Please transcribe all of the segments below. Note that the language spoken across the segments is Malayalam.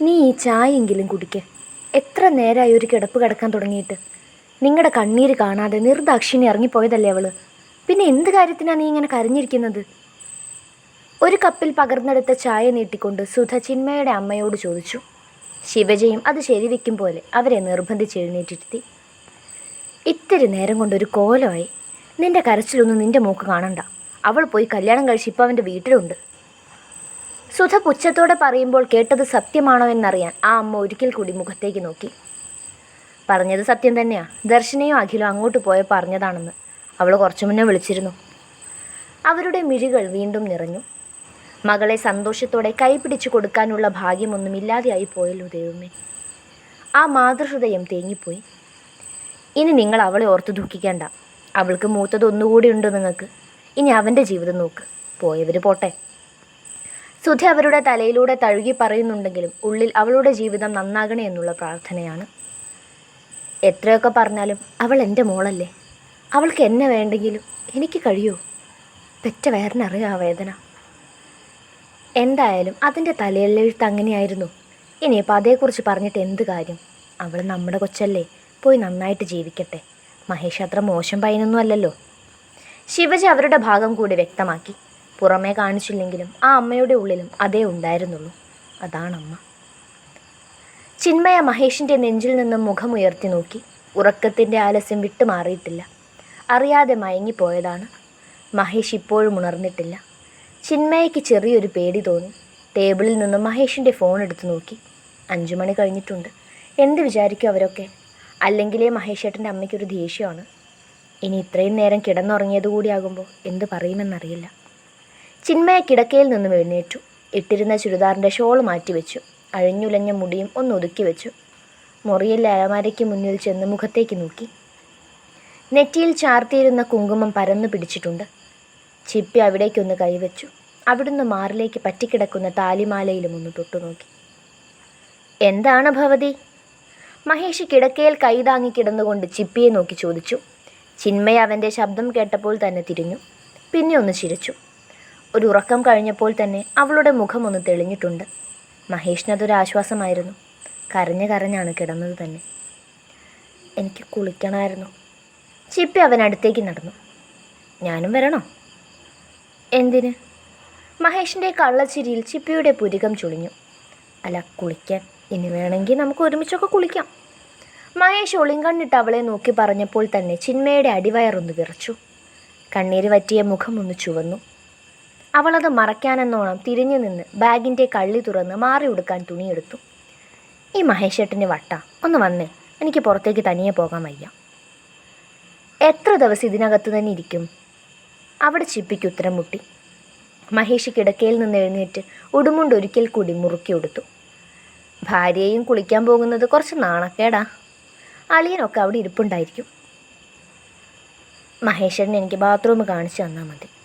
നീ ഈ ചായെങ്കിലും കുടിക്ക്. എത്ര നേരമായി ഒരു കിടപ്പ് കിടക്കാൻ തുടങ്ങിയിട്ട്. നിങ്ങളുടെ കണ്ണീര് കാണാതെ നിർദാക്ഷിണി ഇറങ്ങിപ്പോയതല്ലേ അവൾ. പിന്നെ എന്ത് കാര്യത്തിനാണ് നീ ഇങ്ങനെ കരഞ്ഞിരിക്കുന്നത്? ഒരു കപ്പിൽ പകർന്നെടുത്ത ചായ നീട്ടിക്കൊണ്ട് സുധ ചിന്മയുടെ അമ്മയോട് ചോദിച്ചു. ശിവജയും അത് ശരിവെക്കും പോലെ അവരെ നിർബന്ധിച്ച് എഴുന്നേറ്റിരുത്തി. ഇത്തിരി നേരം കൊണ്ടൊരു കോലമായി. നിന്റെ കരച്ചിലൊന്നും നിന്റെ മൂക്ക് കാണണ്ട. അവൾ പോയി കല്യാണം കഴിച്ച് ഇപ്പം അവന്റെ വീട്ടിലുണ്ട്. സുധ പുച്ഛത്തോടെ പറയുമ്പോൾ കേട്ടത് സത്യമാണോ എന്നറിയാൻ ആ അമ്മ ഒരിക്കൽ കൂടി മുഖത്തേക്ക് നോക്കി. പറഞ്ഞത് സത്യം തന്നെയാ. ദർശനയും അഖിലും അങ്ങോട്ട് പോയ പറഞ്ഞതാണെന്ന് അവൾ കുറച്ചു മുന്നേ വിളിച്ചിരുന്നു. അവരുടെ മിഴികൾ വീണ്ടും നിറഞ്ഞു. മകളെ സന്തോഷത്തോടെ കൈപിടിച്ചു കൊടുക്കാനുള്ള ഭാഗ്യമൊന്നും ഇല്ലാതെയായി പോയല്ലോ ദൈവമേ. ആ മാതൃഹൃദയം തേങ്ങിപ്പോയി. ഇനി നിങ്ങൾ അവളെ ഓർത്ത് ദുഃഖിക്കേണ്ട. അവൾക്ക് മൂത്തത് ഒന്നുകൂടി ഉണ്ട് നിങ്ങൾക്ക്? ഇനി അവന്റെ ജീവിതം നോക്ക്. പോയവർ പോട്ടെ. സുധ അവരുടെ തലയിലൂടെ തഴുകി പറയുന്നുണ്ടെങ്കിലും ഉള്ളിൽ അവളുടെ ജീവിതം നന്നാകണേ എന്നുള്ള പ്രാർത്ഥനയാണ്. എത്രയൊക്കെ പറഞ്ഞാലും അവൾ എന്റെ മോളല്ലേ? അവൾക്ക് എന്നെ വേണ്ടെങ്കിലും എനിക്ക് കഴിയുമോ പെറ്റ വേറിനറിയാം ആ വേദന. എന്തായാലും അതിന്റെ തലയിലെഴുത്ത് അങ്ങനെയായിരുന്നു. ഇനിയിപ്പോൾ അതേക്കുറിച്ച് പറഞ്ഞിട്ട് എന്ത് കാര്യം? അവൾ നമ്മുടെ കൊച്ചല്ലേ പോയി നന്നായിട്ട് ജീവിക്കട്ടെ. മഹേഷ് അത്ര മോശം പയ്യനൊന്നും അല്ലല്ലോ. ശിവജി അവരുടെ ഭാഗം കൂടി വ്യക്തമാക്കി. പുറമേ കാണിച്ചില്ലെങ്കിലും ആ അമ്മയുടെ ഉള്ളിലും അതേ ഉണ്ടായിരുന്നുള്ളൂ. അതാണമ്മ. ചിന്മയ മഹേഷിന്റെ നെഞ്ചിൽ നിന്നും മുഖമുയർത്തി നോക്കി ഉറക്കത്തിന്റെ ആലസ്യം വിട്ടുമാറിയിട്ടില്ല അറിയാതെ മയങ്ങിപ്പോയതാണ്. മഹേഷ് ഇപ്പോഴും ഉണർന്നിട്ടില്ല. ചിന്മയയ്ക്ക് ചെറിയൊരു പേടി തോന്നി. ടേബിളിൽ നിന്നും മഹേഷിന്റെ ഫോൺ എടുത്തു നോക്കി. അഞ്ചു മണി കഴിഞ്ഞിട്ടുണ്ട്. എന്ത് വിചാരിക്കും അവരൊക്കെ? അല്ലെങ്കിലേ മഹേഷേട്ടന്റെ അമ്മയ്ക്കൊരു ദേഷ്യമാണ്. ഇനി ഇത്രയും നേരം കിടന്നുറങ്ങിയത് കൂടിയാകുമ്പോൾ എന്ത് പറയുമെന്നറിയില്ല. ചിന്മയ കിടക്കയിൽ നിന്നും എഴുന്നേറ്റു. ഇട്ടിരുന്ന ചുരിദാറിന്റെ ഷോൾ മാറ്റിവെച്ചു. അഴിഞ്ഞുലഞ്ഞ മുടിയും ഒന്ന് ഒതുക്കി വെച്ചു. മുറിയിലെ അലമാരയ്ക്ക് മുന്നിൽ ചെന്ന് മുഖത്തേക്ക് നോക്കി. നെറ്റിയിൽ ചാർത്തിയിരുന്ന കുങ്കുമം പരന്നു പിടിച്ചിട്ടുണ്ട്. ചിപ്പി അവിടേക്കൊന്ന് കൈവച്ചു. അവിടുന്ന് മാറിലേക്ക് പറ്റിക്കിടക്കുന്ന താലിമാലയിലും ഒന്ന് തൊട്ടുനോക്കി എന്താണ് ഭവതി? മഹേഷ് കിടക്കയിൽ കൈതാങ്ങി കിടന്നുകൊണ്ട് ചിപ്പിയെ നോക്കി ചോദിച്ചു. ചിന്മയ അവന്റെ ശബ്ദം കേട്ടപ്പോൾ തന്നെ തിരിഞ്ഞു. പിന്നെ ഒന്ന് ചിരിച്ചു. ഒരു ഉറക്കം കഴിഞ്ഞപ്പോൾ തന്നെ അവളുടെ മുഖം ഒന്ന് തെളിഞ്ഞിട്ടുണ്ട്. മഹേഷിനതൊരു ആശ്വാസമായിരുന്നു. കരഞ്ഞ് കരഞ്ഞാണ് കിടന്നത് തന്നെ. എനിക്ക് കുളിക്കണമായിരുന്നു. ചിപ്പി അവൻ അടുത്തേക്ക് നടന്നു. ഞാനും വരണോ? എന്തിന്? മഹേഷിന്റെ കള്ളച്ചിരിയിൽ ചിപ്പിയുടെ പുരികം ചുളിഞ്ഞു. അല്ല കുളിക്കാൻ. ഇനി വേണമെങ്കിൽ നമുക്ക് ഒരുമിച്ചൊക്കെ കുളിക്കാം. മഹേഷ് ഒളിങ്കണ്ണിട്ട് അവളെ നോക്കി പറഞ്ഞപ്പോൾ തന്നെ ചിന്മയുടെ അടിവയറൊന്ന് വിറച്ചു. കണ്ണീര് പറ്റിയ മുഖം ഒന്ന് ചുവന്നു. അവളത് മറയ്ക്കാനെന്നോണം തിരിഞ്ഞു നിന്ന് ബാഗിന്റെ കള്ളി തുറന്ന് മാറി ഉടുക്കാൻ തുണിയെടുത്തു. ഈ മഹേഷേട്ടന്റെ വട്ട ഒന്ന് വന്നേ. എനിക്ക് പുറത്തേക്ക് തനിയെ പോകാൻ വയ്യ. എത്ര ദിവസം ഇതിനകത്ത് തന്നെ ഇരിക്കും? അവിടെ ചിപ്പിക്ക് ഉത്തരം മുട്ടി. മഹേഷ് കിടക്കയിൽ നിന്ന് എഴുന്നേറ്റ് ഉടുമുണ്ട് ഒരിക്കൽ കൂടി മുറുക്കി കൊടുത്തു ഭാര്യയും കുളിക്കാൻ പോകുന്നത് കുറച്ച് നാണക്കേടാ. അളിയനൊക്കെ അവിടെ ഇരിപ്പുണ്ടായിരിക്കും. മഹേശ്വരൻ എനിക്ക് ബാത്റൂം കാണിച്ചു തന്നാൽ മതി.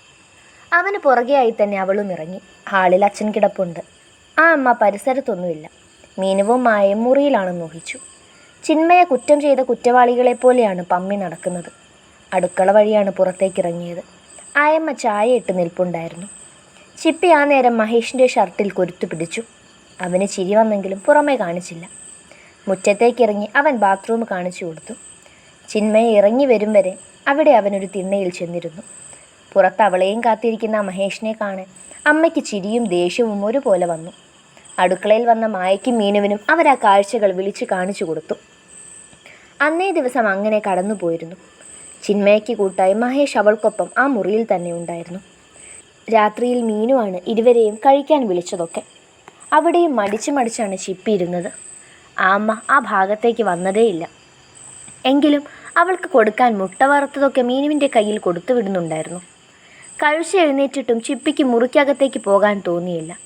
അവന് പുറകെയായി തന്നെ അവളും ഇറങ്ങി. ഹാളിൽ അച്ഛൻ കിടപ്പുണ്ട്. ആ അമ്മ പരിസരത്തൊന്നുമില്ല. മീനുവും മായയും മുറിയിലാണെന്ന് ഊഹിച്ചു ചിന്മയെ കുറ്റം ചെയ്ത കുറ്റവാളികളെ പോലെയാണ് പമ്മി നടക്കുന്നത്. അടുക്കള വഴിയാണ് പുറത്തേക്ക് ഇറങ്ങിയത് ആയമ്മ ചായ ഇട്ട് നിൽപ്പുണ്ടായിരുന്നു. ചിപ്പി ആ നേരം മഹേഷിന്റെ ഷർട്ടിൽ കൊരുത്തു പിടിച്ചു. അവന് ചിരി വന്നെങ്കിലും പുറമേ കാണിച്ചില്ല. മുറ്റത്തേക്കിറങ്ങി അവൻ ബാത്റൂം കാണിച്ചു കൊടുത്തു. ചിന്മയെ ഇറങ്ങി വരും വരെ അവിടെ അവനൊരു തിണ്ണയിൽ ചെന്നിരുന്നു. പുറത്ത് അവളെയും കാത്തിരിക്കുന്ന മഹേഷിനെ കാണാൻ അമ്മയ്ക്ക് ചിരിയും ദേഷ്യവും ഒരുപോലെ വന്നു. അടുക്കളയിൽ വന്ന മായയ്ക്കും മീനുവിനും അവർ ആ കാഴ്ചകൾ വിളിച്ചു കാണിച്ചു കൊടുത്തു. അന്നേ ദിവസം അങ്ങനെ കടന്നുപോയിരുന്നു ചിന്മയ്ക്ക് കൂട്ടായി മഹേഷ് അവൾക്കൊപ്പം ആ മുറിയിൽ തന്നെ ഉണ്ടായിരുന്നു. രാത്രിയിൽ മീനുവാണ് ഇരുവരെയും കഴിക്കാൻ വിളിച്ചതൊക്കെ. അവിടെയും മടിച്ചു മടിച്ചാണ് ചിപ്പിയിരുന്നത്. ആ അമ്മ ആ ഭാഗത്തേക്ക് വന്നതേയില്ല. എങ്കിലും അവൾക്ക് കൊടുക്കാൻ മുട്ട വറുത്തതൊക്കെ മീനുവിന്റെ കയ്യിൽ കൊടുത്തു വിടുന്നുണ്ടായിരുന്നു. കഴിച്ച് എഴുന്നേറ്റിട്ടും ചിപ്പിക്ക് മുറിക്കകത്തേക്ക് പോകാൻ തോന്നിയില്ല.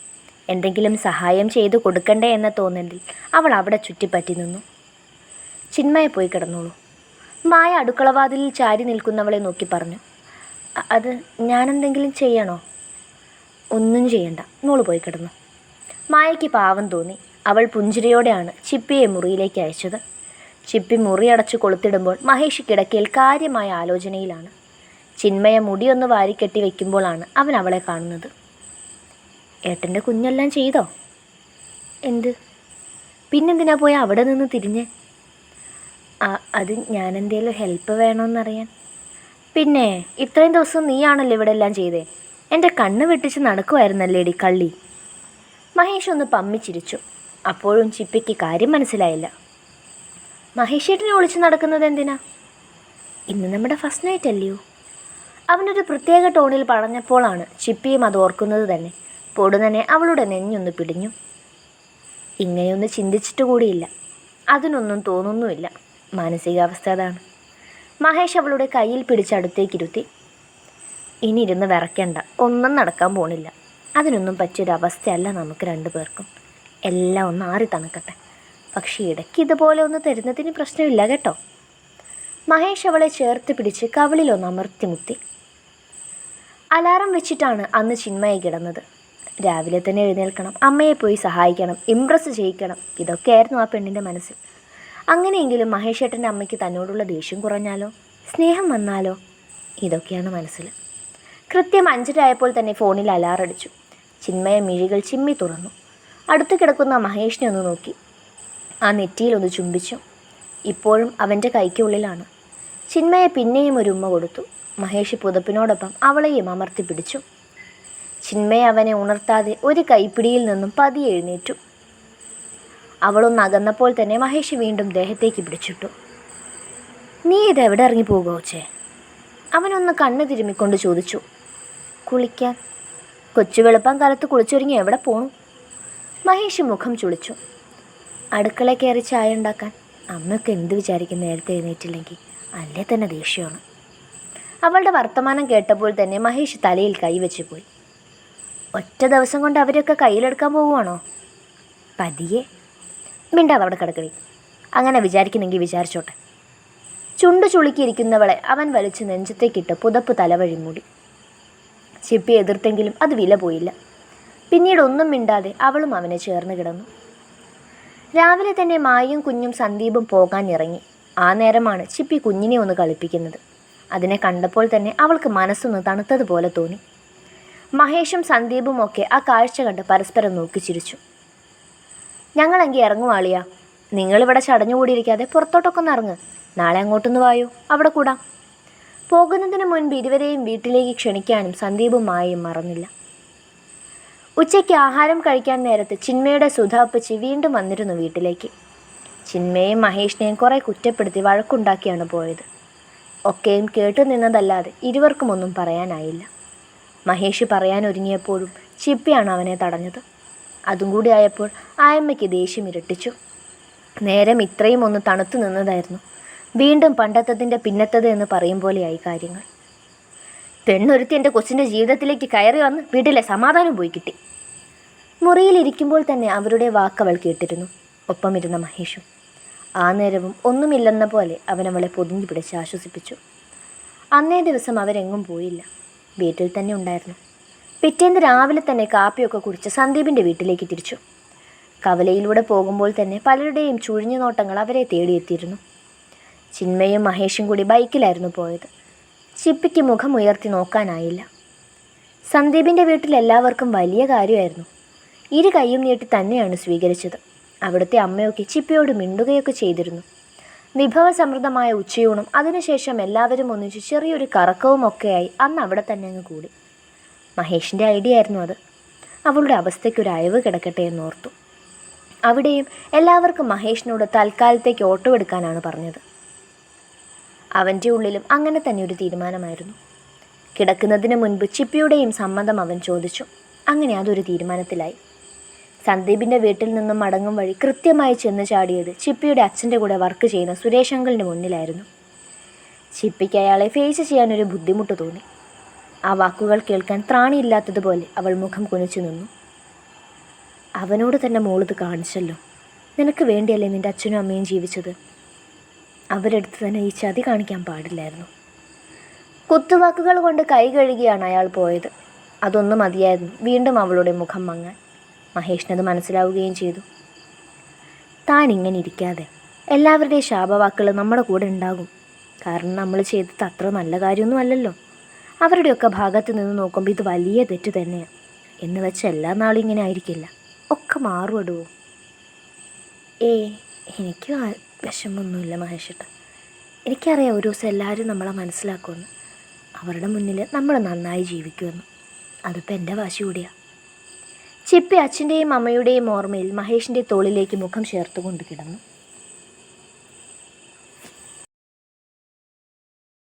എന്തെങ്കിലും സഹായം ചെയ്തു കൊടുക്കണ്ടേ എന്ന തോന്നലിൽ അവൾ അവിടെ ചുറ്റിപ്പറ്റി നിന്നു. ചിന്മയെ പോയി കിടന്നോളൂ. മായ അടുക്കളവാതിലിൽ ചാരി നിൽക്കുന്നവളെ നോക്കി പറഞ്ഞു "അ- അത് ഞാനെന്തെങ്കിലും ചെയ്യണോ? ഒന്നും ചെയ്യണ്ട. മോൾ പോയി കിടന്നു. മായയ്ക്ക് പാവം തോന്നി. അവൾ പുഞ്ചിരിയോടെയാണ് ചിപ്പിയെ മുറിയിലേക്ക് അയച്ചത്. ചിപ്പി മുറിയടച്ച് കൊളുത്തിടുമ്പോൾ മഹേഷ് കിടക്കയിൽ കാര്യമായ ആലോചനയിലാണ്. ചിന്മയ മുടിയൊന്ന് വാരിക്കെട്ടി വയ്ക്കുമ്പോഴാണ് അവൻ അവളെ കാണുന്നത്. ഏട്ടന്റെ കുഞ്ഞെല്ലാം ചെയ്തോ? എന്ത്? പിന്നെന്തിനാ പോയി അവിടെ നിന്ന് തിരിഞ്ഞ്? ആ അത് ഞാനെന്തേലും ഹെൽപ്പ് വേണമെന്നറിയാൻ പിന്നെ ഇത്രയും ദിവസം നീയാണല്ലോ ഇവിടെ എല്ലാം ചെയ്തേ. എന്റെ കണ്ണ് വെട്ടിച്ച് നടക്കുമായിരുന്നല്ലേടി കള്ളി? മഹേഷ് ഒന്ന് പമ്മിച്ചിരിച്ചു അപ്പോഴും ചിപ്പിക്ക് കാര്യം മനസ്സിലായില്ല. മഹേഷ് ഏട്ടനെ ഒളിച്ച് നടക്കുന്നത് എന്തിനാ? ഇന്ന് നമ്മുടെ ഫസ്റ്റ് നൈറ്റ് അല്ലയോ? അവനൊരു പ്രത്യേക ടോണിൽ പറഞ്ഞപ്പോഴാണ് ചിപ്പിയും അത് ഓർക്കുന്നത് തന്നെ. പൊടുന്നനെ അവളുടെ നെഞ്ഞൊന്ന് പിടിഞ്ഞു. ഇങ്ങനെയൊന്ന് ചിന്തിച്ചിട്ട് കൂടിയില്ല. അതിനൊന്നും തോന്നുന്നുമില്ല. മാനസികാവസ്ഥ അതാണ്. മഹേഷ് അവളുടെ കയ്യിൽ പിടിച്ചടുത്തേക്കിരുത്തി ഇനി ഇരുന്ന് വിറയ്ക്കണ്ട. ഒന്നും നടക്കാൻ പോണില്ല. അതിനൊന്നും പറ്റിയൊരവസ്ഥയല്ല നമുക്ക് രണ്ടു പേർക്കും. എല്ലാം ഒന്ന് ആറി തണുക്കട്ടെ. പക്ഷേ ഇടയ്ക്ക് ഇതുപോലെ ഒന്ന് തരുന്നതിന് പ്രശ്നമില്ല കേട്ടോ. മഹേഷ് അവളെ ചേർത്ത് പിടിച്ച് കവിളിലൊന്ന് അമർത്തി മുത്തി അലാറം വെച്ചിട്ടാണ് അന്ന് ചിന്മയെ കിടന്നത്. രാവിലെ തന്നെ എഴുന്നേൽക്കണം. അമ്മയെ പോയി സഹായിക്കണം. ഇംപ്രസ് ചെയ്യിക്കണം. ഇതൊക്കെയായിരുന്നു ആ പെണ്ണിന്റെ മനസ്സിൽ. അങ്ങനെയെങ്കിലും മഹേഷേട്ടന്റെ അമ്മയ്ക്ക് തന്നോടുള്ള ദേഷ്യം കുറഞ്ഞാലോ? സ്നേഹം വന്നാലോ? ഇതൊക്കെയാണ് മനസ്സിൽ. കൃത്യം അഞ്ചരയായപ്പോൾ തന്നെ ഫോണിൽ അലാറടിച്ചു ചിന്മയ മിഴികൾ ചിമ്മി തുറന്നു. അടുത്ത് കിടക്കുന്ന മഹേഷിനെ ഒന്ന് നോക്കി. ആ നെറ്റിയിലൊന്ന് ചുംബിച്ചു. ഇപ്പോഴും അവന്റെ കൈക്കുള്ളിലാണ്. ചിന്മയെ പിന്നെയും ഒരു ഉമ്മ കൊടുത്തു. മഹേഷ് പുതപ്പിനോടൊപ്പം അവളെയും അമർത്തി പിടിച്ചു. ചിന്മയ അവനെ ഉണർത്താതെ ഒരു കൈപ്പിടിയിൽ നിന്നും പതിയെ എഴുന്നേറ്റു. അവളൊന്ന് അകന്നപ്പോൾ തന്നെ മഹേഷ് വീണ്ടും ദേഹത്തേക്ക് പിടിച്ചിട്ടു. നീ എവിടെ ഇറങ്ങി പോകുക ഒച്ചേ അവനൊന്ന് കണ്ണ് തിരുമ്മിക്കൊണ്ട് ചോദിച്ചു. കുളിക്കാൻ. കൊച്ചു വെളുപ്പം കാലത്ത് കുളിച്ചൊരുങ്ങി എവിടെ പോണു? മഹേഷ് മുഖം ചുളിച്ചു. അടുക്കള കയറി ചായ ഉണ്ടാക്കാൻ. അമ്മയൊക്കെ എന്ത് വിചാരിക്കും നേരത്തെ എഴുന്നേറ്റില്ലെങ്കിൽ? അല്ലേ തന്നെ ദേഷ്യമാണ്. അവളുടെ വർത്തമാനം കേട്ടപ്പോൾ തന്നെ മഹേഷ് തലയിൽ കൈവച്ച് പോയി. ഒറ്റ ദിവസം കൊണ്ട് അവരൊക്കെ കയ്യിലെടുക്കാൻ പോവുകയാണോ? പതിയെ. മിണ്ടാതെ അവിടെ കിടക്കടി. അങ്ങനെ വിചാരിക്കുന്നെങ്കിൽ വിചാരിച്ചോട്ടെ. ചുണ്ട് ചുളുക്കിയിരിക്കുന്നവളെ അവൻ വലിച്ച് നെഞ്ചത്തേക്കിട്ട് പുതപ്പ് തലവഴി മൂടി. ചിപ്പി എതിർത്തെങ്കിലും അത് വില പോയില്ല. പിന്നീട് ഒന്നും മിണ്ടാതെ അവളും അവനെ ചേർന്ന് കിടന്നു. രാവിലെ തന്നെ മായും കുഞ്ഞും സന്ദീപും പോകാൻ ഇറങ്ങി ആ നേരമാണ് ചിപ്പി കുഞ്ഞിനെ ഒന്ന് കളിപ്പിക്കുന്നത്. അതിനെ കണ്ടപ്പോൾ തന്നെ അവൾക്ക് മനസ്സൊന്ന് തണുത്തതുപോലെ തോന്നി. മഹേഷും സന്ദീപും ഒക്കെ ആ കാഴ്ച കണ്ട് പരസ്പരം നോക്കി ചിരിച്ചു. ഞങ്ങളെങ്കിൽ ഇറങ്ങുവാളിയാ നിങ്ങളിവിടെ ചടഞ്ഞുകൂടിയിരിക്കാതെ പുറത്തോട്ടൊക്കെ ഒന്ന് ഇറങ്ങ്. നാളെ അങ്ങോട്ടൊന്ന് വായോ? അവിടെ കൂടാം. പോകുന്നതിന് മുൻപ് ഇരുവരെയും വീട്ടിലേക്ക് ക്ഷണിക്കാനും സന്ദീപും മായയും മറന്നില്ല. ഉച്ചയ്ക്ക് ആഹാരം കഴിക്കാൻ നേരത്ത് ചിന്മയുടെ സുധാപ്പച്ചി വീണ്ടും വന്നിരുന്നു വീട്ടിലേക്ക്. ചിന്മയെയും മഹേഷിനെയും കുറേ കുറ്റപ്പെടുത്തി വഴക്കുണ്ടാക്കിയാണ് പോയത്. ഒക്കെയും കേട്ടു നിന്നതല്ലാതെ ഇരുവർക്കും ഒന്നും പറയാനായില്ല. മഹേഷ് പറയാനൊരുങ്ങിയപ്പോഴും ചിപ്പിയാണ് അവനെ തടഞ്ഞത്. അതും കൂടി ആയപ്പോൾ ആയമ്മയ്ക്ക് ദേഷ്യം ഇരട്ടിച്ചു. നേരം ഇത്രയും ഒന്ന് തണുത്തു നിന്നതായിരുന്നു. വീണ്ടും പണ്ടത്തതിന്റെ പിന്നത്തത് എന്ന് പറയും പോലെയായി കാര്യങ്ങൾ. പെണ്ണൊരുത്തി എന്റെ കൊച്ചിന്റെ ജീവിതത്തിലേക്ക് കയറി വന്ന് വീട്ടിലെ സമാധാനം പോയി കിട്ടി. മുറിയിലിരിക്കുമ്പോൾ തന്നെ അവരുടെ വാക്കവൾ കേട്ടിരുന്നു. ഒപ്പമിരുന്ന മഹേഷും. ആ നേരവും ഒന്നുമില്ലെന്ന പോലെ അവൻ അവളെ പൊതിഞ്ഞു പിടിച്ച് ആശ്വസിപ്പിച്ചു. അന്നേ ദിവസം അവരെങ്ങും പോയില്ല. വീട്ടിൽ തന്നെ ഉണ്ടായിരുന്നു. പിറ്റേന്ന് രാവിലെ തന്നെ കാപ്പിയൊക്കെ കുടിച്ച് സന്ദീപിന്റെ വീട്ടിലേക്ക് തിരിച്ചു. കവലയിലൂടെ പോകുമ്പോൾ തന്നെ പലരുടെയും ചുഴിഞ്ഞു നോട്ടങ്ങൾ അവരെ തേടിയെത്തിയിരുന്നു. ചിന്മയും മഹേഷും കൂടി ബൈക്കിലായിരുന്നു പോയത്. ചിപ്പിക്ക് മുഖം ഉയർത്തി നോക്കാനായില്ല. സന്ദീപിന്റെ വീട്ടിൽ എല്ലാവർക്കും വലിയ കാര്യമായിരുന്നു. ഇരു കൈയും നീട്ടി തന്നെയാണ് സ്വീകരിച്ചത്. അവിടുത്തെ അമ്മയൊക്കെ ചിപ്പിയോട് മിണ്ടുകയൊക്കെ ചെയ്തിരുന്നു. വിഭവസമൃദ്ധമായ ഉച്ചയൂണും അതിനുശേഷം എല്ലാവരും ഒന്നിച്ച് ചെറിയൊരു കറക്കവും ഒക്കെയായി അന്ന് അവിടെ തന്നെ അങ്ങ് കൂടി. മഹേഷിന്റെ ഐഡിയ ആയിരുന്നു അത്. അവളുടെ അവസ്ഥയ്ക്കൊരു അയവ് കിടക്കട്ടെ എന്നോർത്തു അവിടെയും എല്ലാവർക്കും മഹേഷിനോട് തൽക്കാലത്തേക്ക് ഓട്ടോ എടുക്കാനാണ് പറഞ്ഞത്. അവന്റെ ഉള്ളിലും അങ്ങനെ തന്നെ ഒരു തീരുമാനമായിരുന്നു. കിടക്കുന്നതിന് മുൻപ് ചിപ്പിയുടെയും സമ്മതം അവൻ ചോദിച്ചു. അങ്ങനെ അതൊരു തീരുമാനത്തിലായി. സന്ദീപിന്റെ വീട്ടിൽ നിന്നും മടങ്ങും വഴി കൃത്യമായി ചെന്ന് ചാടിയത് ചിപ്പിയുടെ അച്ഛന്റെ കൂടെ വർക്ക് ചെയ്യുന്ന സുരേഷ് മുന്നിലായിരുന്നു. ചിപ്പിക്ക് അയാളെ ഫേസ് ചെയ്യാനൊരു ബുദ്ധിമുട്ട് തോന്നി. ആ വാക്കുകൾ കേൾക്കാൻ ത്രാണിയില്ലാത്തതുപോലെ അവൾ മുഖം കുനിച്ചു നിന്നു. അവനോട് തന്നെ മോളിത് കാണിച്ചല്ലോ. നിനക്ക് വേണ്ടിയല്ലേ നിന്റെ അച്ഛനും അമ്മയും ജീവിച്ചത്? അവരെടുത്ത് തന്നെ ഈ ചതി കാണിക്കാൻ പാടില്ലായിരുന്നു. കുത്തുവാക്കുകൾ കൊണ്ട് കൈ കഴുകിയാണ് അയാൾ പോയത്. അതൊന്നും മതിയായിരുന്നു. വീണ്ടും അവളുടെ മുഖം മങ്ങാൻ. മഹേഷിനത് മനസ്സിലാവുകയും ചെയ്തു. താൻ ഇങ്ങനെ ഇരിക്കാതെ എല്ലാവരുടെയും ശാപവാക്കുകൾ നമ്മുടെ കൂടെ ഉണ്ടാകും. കാരണം നമ്മൾ ചെയ്തത് അത്ര നല്ല കാര്യമൊന്നും അല്ലല്ലോ. അവരുടെയൊക്കെ ഭാഗത്ത് നിന്ന് നോക്കുമ്പോൾ ഇത് വലിയ തെറ്റ് തന്നെയാണ് എന്ന് വെച്ച് എല്ലാ നാളും ഇങ്ങനെ ആയിരിക്കില്ല. ഒക്കെ മാറുമടുവോ ഏ എനിക്ക് വിഷമമൊന്നുമില്ല മഹേഷേട്ട. എനിക്കറിയാം ഒരു ദിവസം എല്ലാവരും നമ്മളെ മനസ്സിലാക്കുമെന്ന്. അവരുടെ മുന്നിൽ നമ്മൾ നന്നായി ജീവിക്കുമെന്ന്. അതിപ്പോൾ എന്റെ വാശി കൂടിയാണ് ചിപ്പി അച്ഛന്റെയും അമ്മയുടെയും ഓർമ്മയിൽ മഹേഷിന്റെ തോളിലേക്ക് മുഖം ചേർത്തുകൊണ്ട് കിടന്നു.